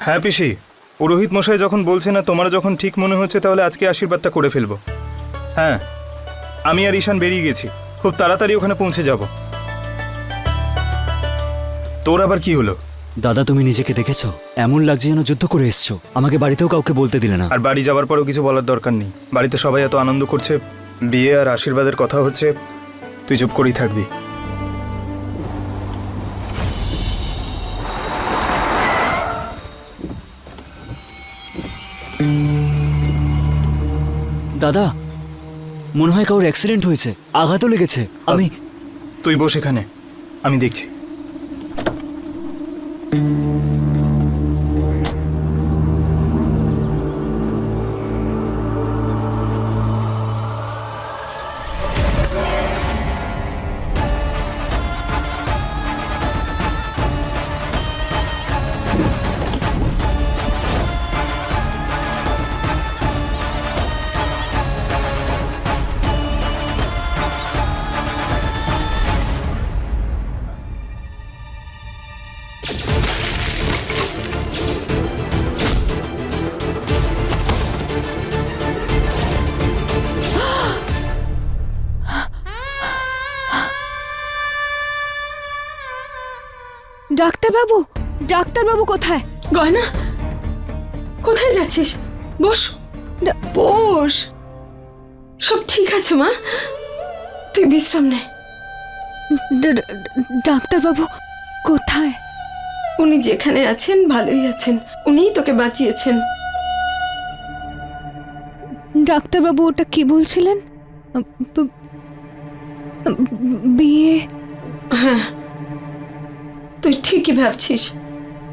হ্যাঁ পিসি। পুরোহিত মশাই যখন বলছে না তোমার যখন ঠিক মনে হচ্ছে তাহলে আজকে আশীর্বাদটা করে ফেলব। হ্যাঁ আমি আর ঈশান বেরিয়ে গেছি। খুব তাড়াতাড়ি ওখানে পৌঁছে যাব। তোর আবার কি হলো? দাদা তুমি নিজেকে দেখেছ? এমন লাগছে যেন যুদ্ধ করে এসছো। আমাকে বাড়িতেও কাউকে বলতে দিলে না। আর বাড়ি যাওয়ার পরেও কিছু বলার দরকার নেই। বাড়িতে সবাই এত আনন্দ করছে বিয়ে আর আশীর্বাদের কথা হচ্ছে তুই চুপ করেই থাকবি। দাদা মনে হয় কারোর অ্যাক্সিডেন্ট হয়েছে আঘাতও লেগেছে। আমি তুই বস এখানে আমি দেখছি। ডাক্তারবাবু ডাক্তারবাবু কোথায়? গয়না কোথায় যাচ্ছিস? বস বস। সব ঠিক আছে মা? তুই বিশ্রাম নে। ডাক্তারবাবু কোথায়? উনি যেখানে আছেন ভালোই আছেন। উনিই তোকে বাঁচিয়েছেন। ডাক্তারবাবু ওটা কি বলছিলেন? বিয়ে? হ্যাঁ তুই ঠিকই ভাবছিস।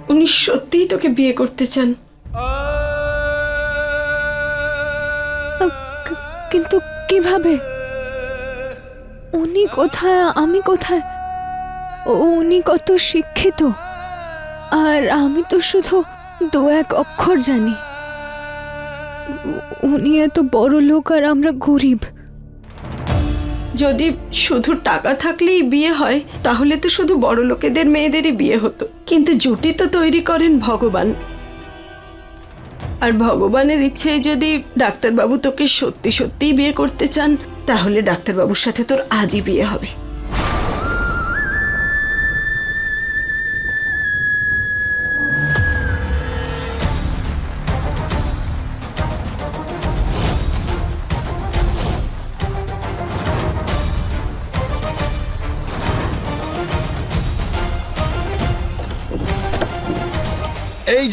উনি সত্যিই তোকে বিয়ে করতে চান। কিন্তু কীভাবে? উনি কোথায়, আমি কোথায়? উনি কত শিক্ষিত। আর আমি তো শুধু দু এক অক্ষর জানি। উনি এত বড় লোক আর আমরা গরিব। যদি শুধু টাকা থাকলেই বিয়ে হয়, তাহলে তো শুধু বড় লোকেদের মেয়েদেরই বিয়ে হতো। কিন্তু জুটি তো তৈরি করেন ভগবান। আর ভগবানের ইচ্ছে যদি ডাক্তারবাবু তোকে সত্যি সত্যিই বিয়ে করতে চান, তাহলে ডাক্তারবাবুর সাথে তোর আজই বিয়ে হবে।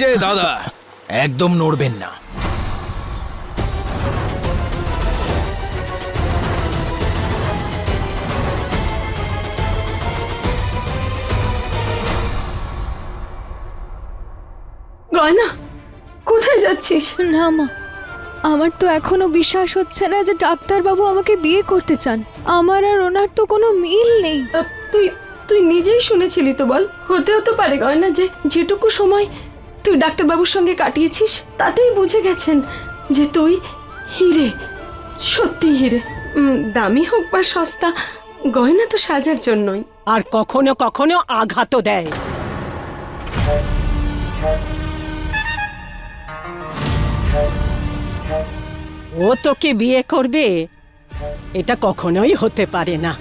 যে দাদা। একদম নড়বেন না। গয়না কোথায় যাচ্ছিস? না মা আমার তো এখনও বিশ্বাস হচ্ছে না যে ডাক্তারবাবু আমাকে বিয়ে করতে চান। আমার আর ওনার তো কোনো মিল নেই। তুই তুই নিজেই শুনেছিলি তো বল? হতেও তো পারে গয়না যে যেটুকু সময় তুই ডাক্তারবাবুর সঙ্গে কাটিয়েছিস? তাতেই বুঝে গেছেন যে তুই হিরে, সত্যি হিরে। দামি হোক বা সস্তা, গয়না তো সাজার জন্যই। আর কখনো কখনো আঘাতও দেয়। ও তোকে বিয়ে করবে? এটা কখনোই হতে পারে না।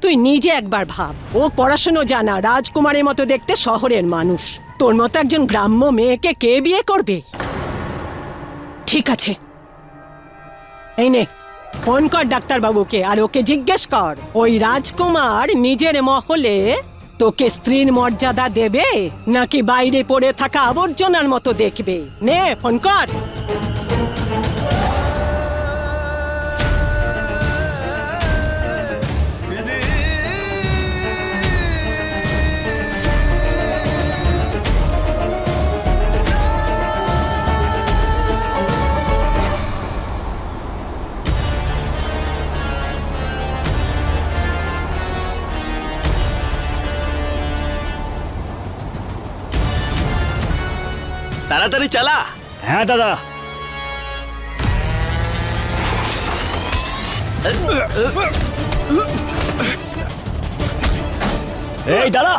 তুই নিজে একবার ভাব, ও পড়াশুনো জানা, রাজকুমারের মতো দেখতে শহরের মানুষ। তোর মতো একজন গ্রাম্য মেয়েকে কে বিয়ে করবে? ঠিক আছে। এই নে, ফোন কর ডাক্তারবাবুকে আর ওকে জিজ্ঞেস কর, ওই রাজকুমার নিজের মহলে তোকে স্ত্রীর মর্যাদা দেবে নাকি বাইরে পড়ে থাকা আবর্জনার মতো দেখবে? নে, ফোন কর। তাড়াতাড়ি চালা। হ্যাঁ দাদা। এই দাদা।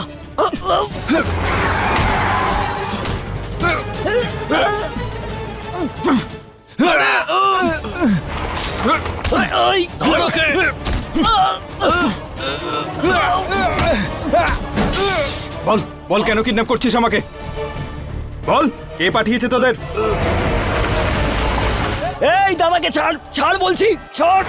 বল বল কেন কিডন্যাপ করছিস আমাকে? বল কে পাঠিয়েছে তোদের? এই দাদাকে ছাড় ছাড় বলছি ছাড়।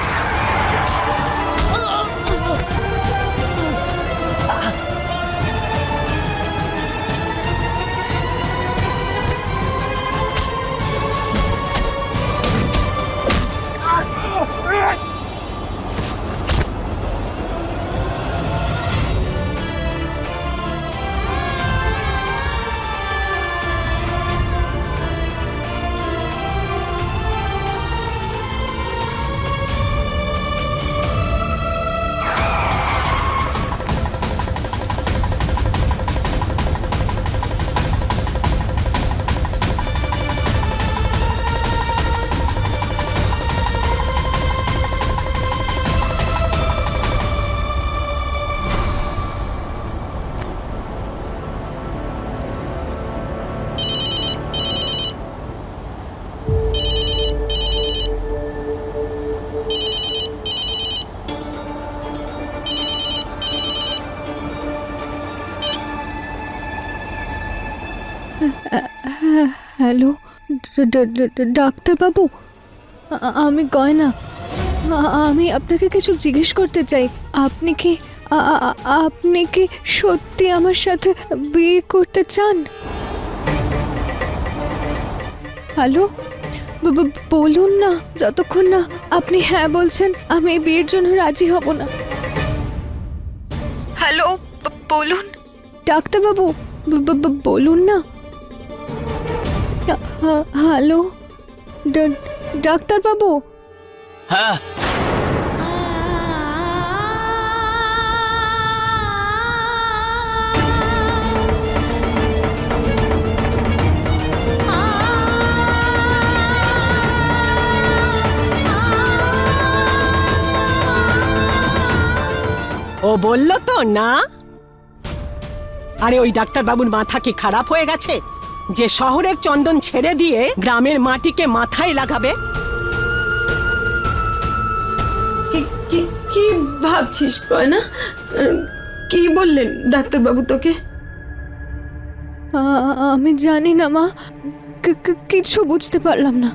হ্যালো ডাক্তারবাবু আমি গয়না। আমি আপনাকে কিছু জিজ্ঞেস করতে চাই। আপনি কি আপনি কি সত্যি আমার সাথে বিয়ে করতে চান? হ্যালো বলুন না, যতক্ষণ না আপনি হ্যাঁ বলছেন, আমি এই বিয়ের জন্য রাজি হব না। হ্যালো বলুন। ডাক্তারবাবু বলুন না। হ্যালো ড- ডাক্তারবাবু? হ্যাঁ। ও বলল তো না? আরে ওই ডাক্তারবাবুর মাথা কি খারাপ হয়ে গেছে? যে শহরের চন্দন ছেড়ে দিয়ে গ্রামের মাটিকে মাথায় লাগাবে? কি- কি কি ভাবছিস আহ, কি বললেন ডাক্তারবাবু তোকে? আমি জানি না মা। কিছু বুঝতে পারলাম না।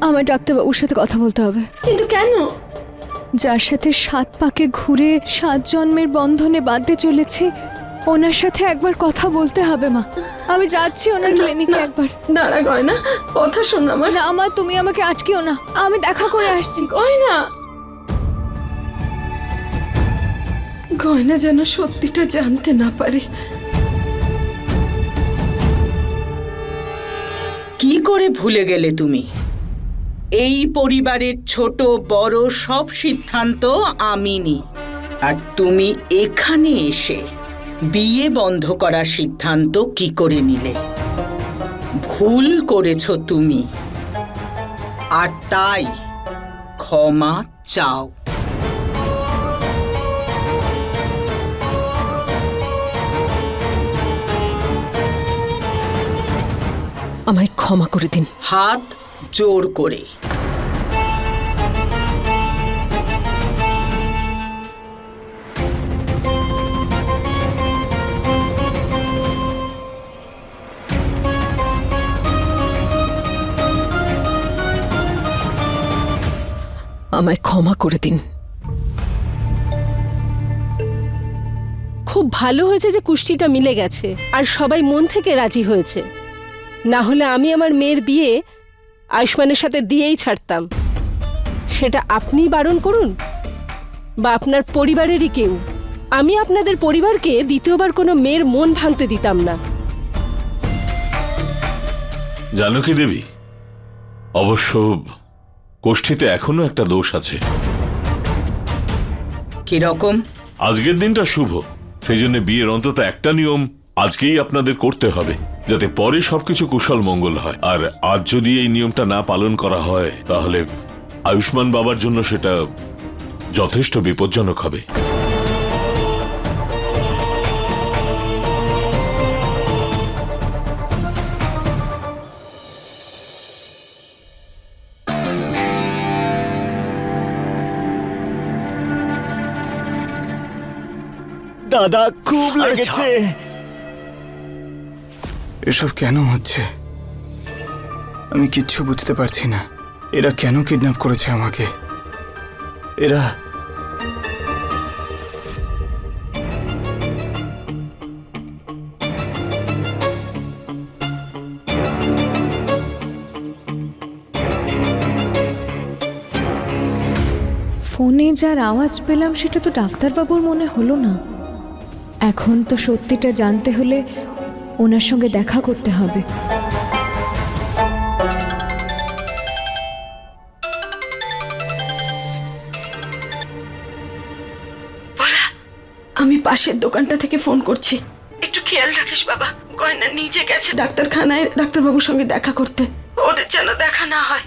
আমার ডাক্তারবাবুর সাথে কথা বলতে হবে। কিন্তু কেন? যার সাথে সাত পাকে ঘুরে সাত জন্মের বন্ধনে বাঁধতে চলেছি ওনার সাথে একবার কথা বলতে হবে মা। আমি যাচ্ছি ওনার ক্লিনিকে না, একবার। দাঁড়া গয়না কথা শোন আমার। না মা তুমি আমাকে আটকিও না। আমি দেখা করে আসছি। গয়না। গয়না যেন সত্যিটা জানতে না পারে। কি করে ভুলে গেলে তুমি? এই পরিবারের ছোট বড় সব সিদ্ধান্ত আমি নিই আর তুমি এখানে এসে বিয়ে বন্ধ করার সিদ্ধান্ত কি করে নিলে? ভুল করেছ তুমি। আর তাই ক্ষমা চাও। আমায় ক্ষমা করে দিন। হাত জোর করে। ক্ষমা করে দিন। খুব ভালো হয়েছে যে কুষ্টিটা মিলে গেছে আর সবাই মন থেকে রাজি হয়েছে। না হলে আমি আমার মেয়ের বিয়ে আয়ুষ্মানের সাথে দিয়েই ছাড়তাম। সেটা আপনি বারণ করুন? বা আপনার পরিবারেরই কেউ? আমি আপনাদের পরিবারকে দ্বিতীয়বার কোনো মেয়ের মন ভাঙতে দিতাম না। জানকী দেবী অবশ্য কোষ্ঠীতে এখনও একটা দোষ আছে। কীরকম আজকের দিনটা শুভ। সেই জন্য বিয়ের অন্তত একটা নিয়ম আজকেই আপনাদের করতে হবে যাতে পরে সবকিছু কুশল মঙ্গল হয়। আর আজ যদি এই নিয়মটা না পালন করা হয় তাহলে আয়ুষ্মান বাবার জন্য সেটা যথেষ্ট বিপজ্জনক হবে। দাদা খুব লেগেছে। এসব কেন হচ্ছে? আমি কিচ্ছু বুঝতে পারছি না। এরা কেন কিডন্যাপ করেছে আমাকে? এরা ফোনে যার আওয়াজ পেলাম সেটা তো ডাক্তারবাবুর মনে হলো না। এখন তো সত্যিটা জানতে হলে ওনার সঙ্গে দেখা করতে হবে। আমি পাশের দোকানটা থেকে ফোন করছি। একটু খেয়াল রাখিস বাবা, গয়না নিজে গেছে ডাক্তারখানায় ডাক্তারবাবুর সঙ্গে দেখা করতে। ওদের যেন দেখা না হয়।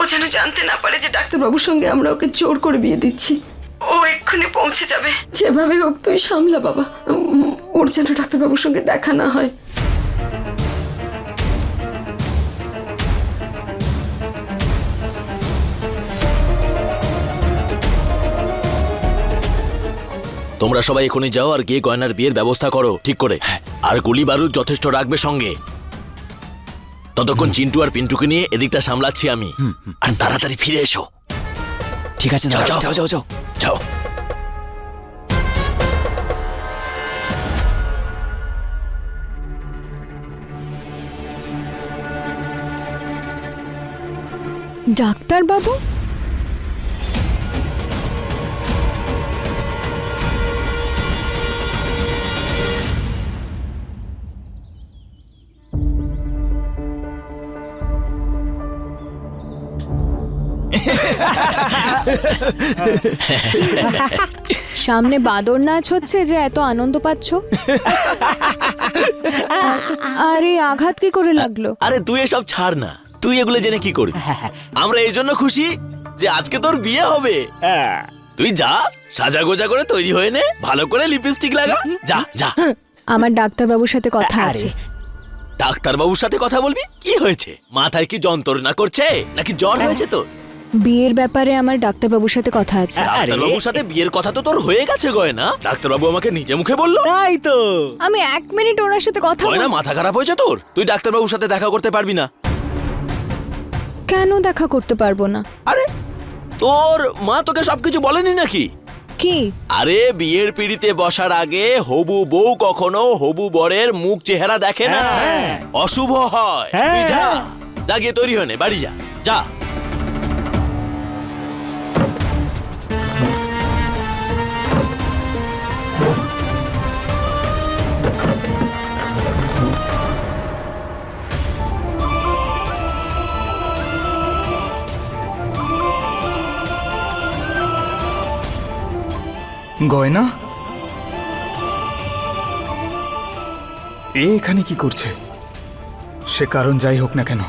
ও যেন জানতে না পারে যে ডাক্তারবাবুর সঙ্গে আমরা ওকে জোর করে বিয়ে দিচ্ছি। ও এক্ষুনি পৌঁছে যাবে। যেভাবে হোক তুই সামলা বাবা। ওর যেন ডাক্তারবাবুর সঙ্গে দেখা না হয়। তোমরা সবাই এখনই যাও আর গিয়ে গয়নার বিয়ের ব্যবস্থা করো ঠিক করে। আর গুলি বারুদ যথেষ্ট রাখবে সঙ্গে। ততক্ষণ চিন্টু আর পিন্টুকে নিয়ে এদিকটা সামলাচ্ছি আমি। আর তাড়াতাড়ি ফিরে এসো। ঠিক আছে যাও, যাও। যাও যাও। যাও। ডাক্তারবাবু? সামনে বাদর নাচ হচ্ছে যে এত আনন্দ পাচ্ছ? আরে আঘাত কি করে লাগল? আরে তুই এসব ছাড় না। তুই এগুলো জেনে কি করবি? আমরা এই জন্য খুশি যে আজকে তোর বিয়ে হবে। হ্যাঁ। তুই যা সাজা গোজা করে তৈরি হয়ে নে ভালো করে লিপস্টিক লাগা। যা যা। আমার ডাক্তারবাবুর সাথে কথা আছে। ডাক্তারবাবুর সাথে কথা বলবি? কি হয়েছে? মাথায় কি যন্ত্রণা করছে? নাকি জ্বর হয়েছে তোর? বিয়ের ব্যাপারে আমার ডাক্তারবাবুর সাথে কথা আছে। ডাক্তারবাবুর সাথে বিয়ের কথা তো তোর হয়ে গেছে গয়না। ডাক্তারবাবু আমাকে নিজে মুখে বলল। তাই তো। আমি এক মিনিট ওনার সাথে কথা গয়না বল- মাথা খারাপ হয়েছে তোর? তুই ডাক্তারবাবুর সাথে দেখা করতে পারবি না। কেন দেখা করতে পারব না? আরে তোর মা তোকে সবকিছু বলেনি নাকি? কি? আরে বিয়ের পিড়িতে বসার আগে হবু বউ কখনো হবু বরের মুখ চেহারা দেখে না। হ্যাঁ। অশুভ হয়। হ্যাঁ। তুই যা। যা গিয়ে তৈরি হয়ে বাড়ি যা। যা। গয়না? এ এখানে কি করছে? সে কারণ যাই হোক না কেন।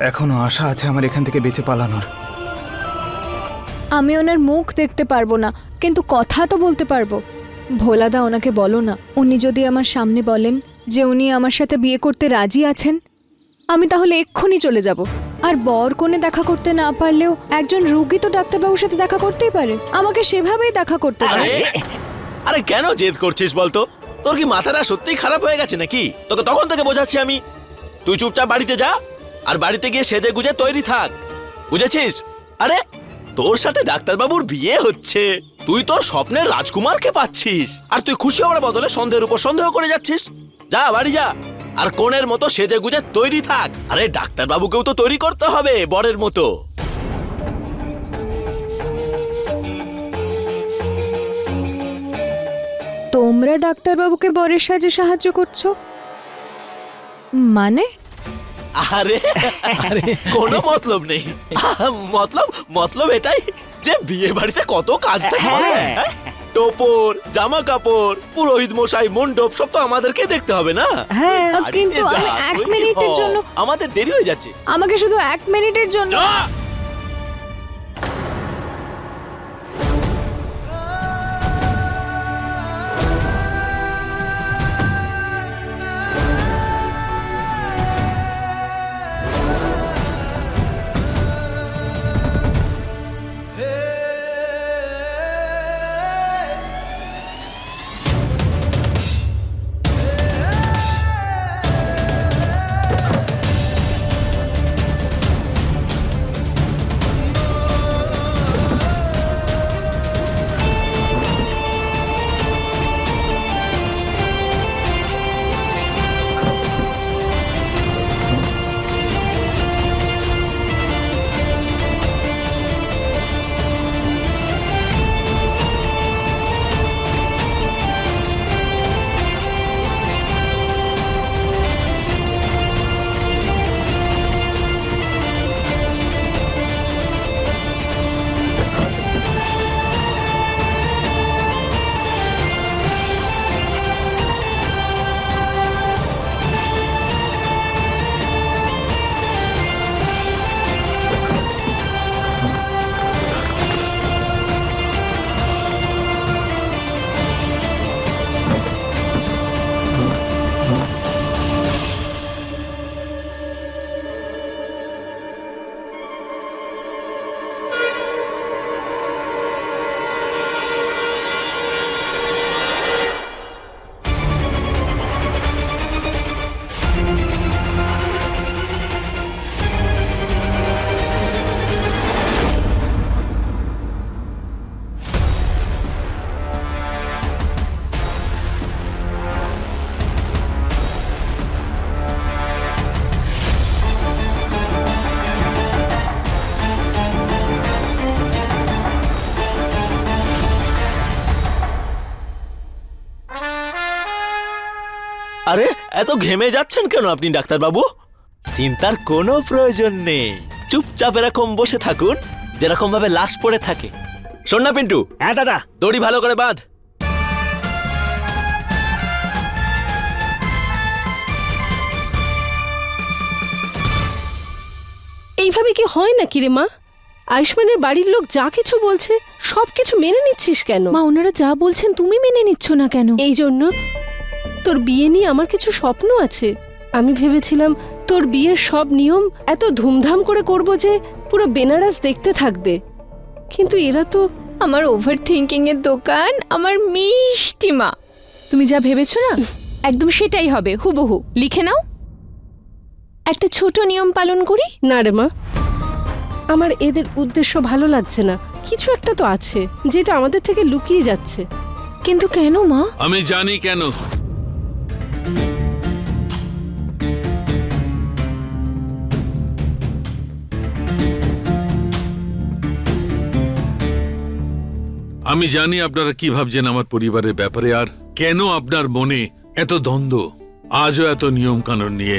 এখনও আশা আছে আমার এখান থেকে বেঁচে পালানোর। আমি ওনার মুখ দেখতে পারব না, কিন্তু কথা তো বলতে পারব। ভোলাদা ওনাকে বলো না, উনি যদি আমার সামনে বলেন যে উনি আমার সাথে বিয়ে করতে রাজি আছেন, আমি তাহলে এক্ষুনি চলে যাব। আর বর কোণে দেখা করতে না পারলেও একজন রুগী তো ডাক্তারবাবুর সাথে দেখা করতেই পারে। আমাকে সেভাবেই দেখা করতে পারে। আরে কেন জেদ করছিস বলতো? তোর কি মাথাটা সত্যিই খারাপ হয়ে গেছে নাকি? তোকে তখন থেকে বোঝাচ্ছি আমি। তুই চুপচাপ বাড়িতে যা, আর বাড়িতে গিয়ে সেজে গুজে তৈরি থাক। বুঝেছিস? আরে, তোর সাথে ডাক্তারবাবুর বিয়ে হচ্ছে। তুই তোর স্বপ্নের রাজকুমারকে পাচ্ছিস। আর তুই খুশি হওয়ার বদলে সন্দেহের উপর সন্দেহ করে যাচ্ছিস। যা, বাড়ি যা। আর কোণের মতো সেজে গুজে তৈরি থাক। আরে ডাক্তারবাবুকেও তো তৈরি করতে হবে বরের মতো। তোমরা ডাক্তারবাবুকে বরের সাজে সাহায্য করছ? মানে? আরে আরে কোনো মতলব নেই। মতলব মতলব এটাই যে বিয়ে বাড়িতে কত কাজ থাকে। হ্যাঁ? টোপর জামা কাপড় পুরোহিত মশাই মণ্ডপ সব তো আমাদেরকে দেখতে হবে না হ্যাঁ কিন্তু আমি যা, এক মিনিটের জন্য আমাদের দেরি হয়ে যাচ্ছে আমাকে শুধু এক মিনিটের জন্য যা। এত ঘেমে যাচ্ছেন কেন আপনি ডাক্তারবাবু? চিন্তার কোনো প্রয়োজন নেই। চুপচাপ এরকম বসে থাকুন যেরকম ভাবে লাশ পড়ে থাকে। শোন না পিন্টু। হ্যাঁ দাদা। দড়ি ভালো করে বাঁধ। এইভাবে কি হয় নাকি রে মা? আয়ুষ্মানের বাড়ির লোক যা কিছু বলছে সব কিছু মেনে নিচ্ছিস কেন? মা ওনারা যা বলছেন তুমি মেনে নিচ্ছ না কেন? এই জন্য তোর বিয়ে নিয়ে আমার কিছু স্বপ্ন আছে। আমি ভেবেছিলাম তোর বিয়ের সব নিয়ম এত ধুমধাম করে করব যে পুরো বেনারস দেখতে থাকবে। কিন্তু এরা তো আমার ওভার থিঙ্কিং এর দোকান আমার মিষ্টি মা। তুমি যা ভেবেছো না একদম সেটাই হবে হুবহু। লিখে নাও। একটা ছোট নিয়ম পালন করি? না রে মা। আমার এদের উদ্দেশ্য ভালো লাগছে না। কিছু একটা তো আছে যেটা আমাদের থেকে লুকিয়ে যাচ্ছে। কিন্তু কেন মা? আমি জানি কেন। আমি জানি আপনারা কি ভাবছেন আমার পরিবারের ব্যাপারে আর কেন আপনার মনে এত দ্বন্দ্ব? আজও এত নিয়ম কানুন নিয়ে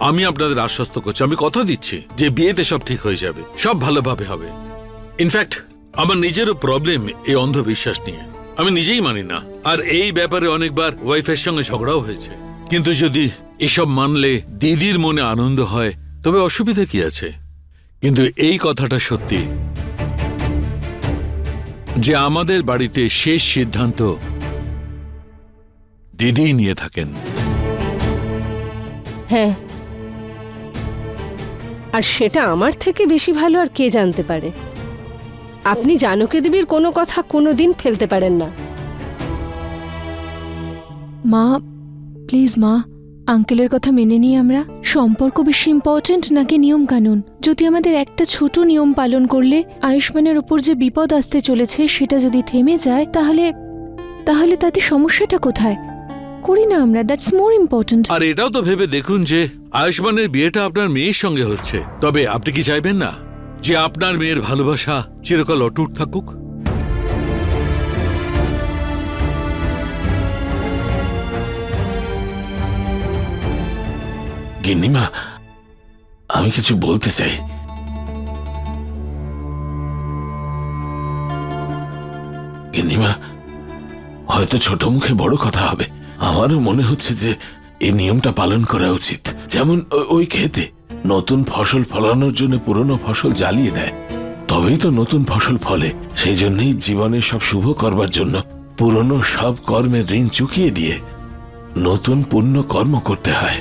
আমি আপনাদের আশ্বস্ত করছি। আমি কথা দিচ্ছি যে বিয়েতে সব ঠিক হয়ে যাবে, সব ভালোভাবে হবে। ইনফ্যাক্ট আমার নিজেরও প্রবলেম এই অন্ধবিশ্বাস নিয়ে। আমি নিজেই মানি না। আর এই ব্যাপারে অনেকবার ওয়াইফের সঙ্গে ঝগড়াও হয়েছে। কিন্তু যদি এসব মানলে দিদির মনে আনন্দ হয়, তবে অসুবিধা কি আছে? কিন্তু এই কথাটা সত্যি। যে আমাদের বাড়িতে শেষ সিদ্ধান্ত দিদিই নিয়ে থাকেন। হ্যাঁ। আর সেটা আমার থেকে বেশি ভালো আর কে জানতে পারে? আপনি জানকী দেবীর কোনো কথা কোনো দিন ফেলতে পারেন না। মা প্লিজ মা। আঙ্কেলের কথা মেনে নিই আমরা সম্পর্ক বেশি ইম্পর্ট্যান্ট নাকি নিয়ম কানুন যদি আমাদের একটা ছোট নিয়ম পালন করলে আয়ুষ্মানের ওপর যে বিপদ আসতে চলেছে সেটা যদি থেমে যায়, তাহলে তাহলে তাতে সমস্যাটা কোথায়? করি না আমরা দ্যাটস মোর ইম্পর্ট্যান্ট আর এটাও তো ভেবে দেখুন যে আয়ুষ্মানের বিয়েটা আপনার মেয়ের সঙ্গে হচ্ছে। তবে আপনি কি চাইবেন না যে আপনার মেয়ের ভালোবাসা চিরকাল অটুট থাকুক? গিন্নিমা, আমি কিছু বলতে চাই। গিন্নিমা, হয়তো ছোট মুখে বড় কথা হবে। আমারও মনে হচ্ছে যে এই নিয়মটা পালন করা উচিত। যেমন ওই খেতে নতুন ফসল ফলানোর জন্য পুরনো ফসল জ্বালিয়ে দেয়। তবেই তো নতুন ফসল ফলে। সেই জন্যই জীবনের সব শুভ করবার জন্য পুরনো সব কর্মের ঋণ চুকিয়ে দিয়ে নতুন পুণ্য কর্ম করতে হয়।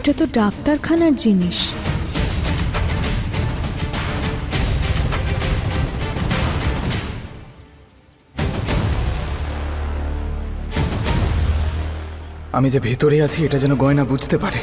এটা তো ডাক্তারখানার জিনিস। আমি যে ভেতরে আছি এটা যেন গয়না বুঝতে পারে।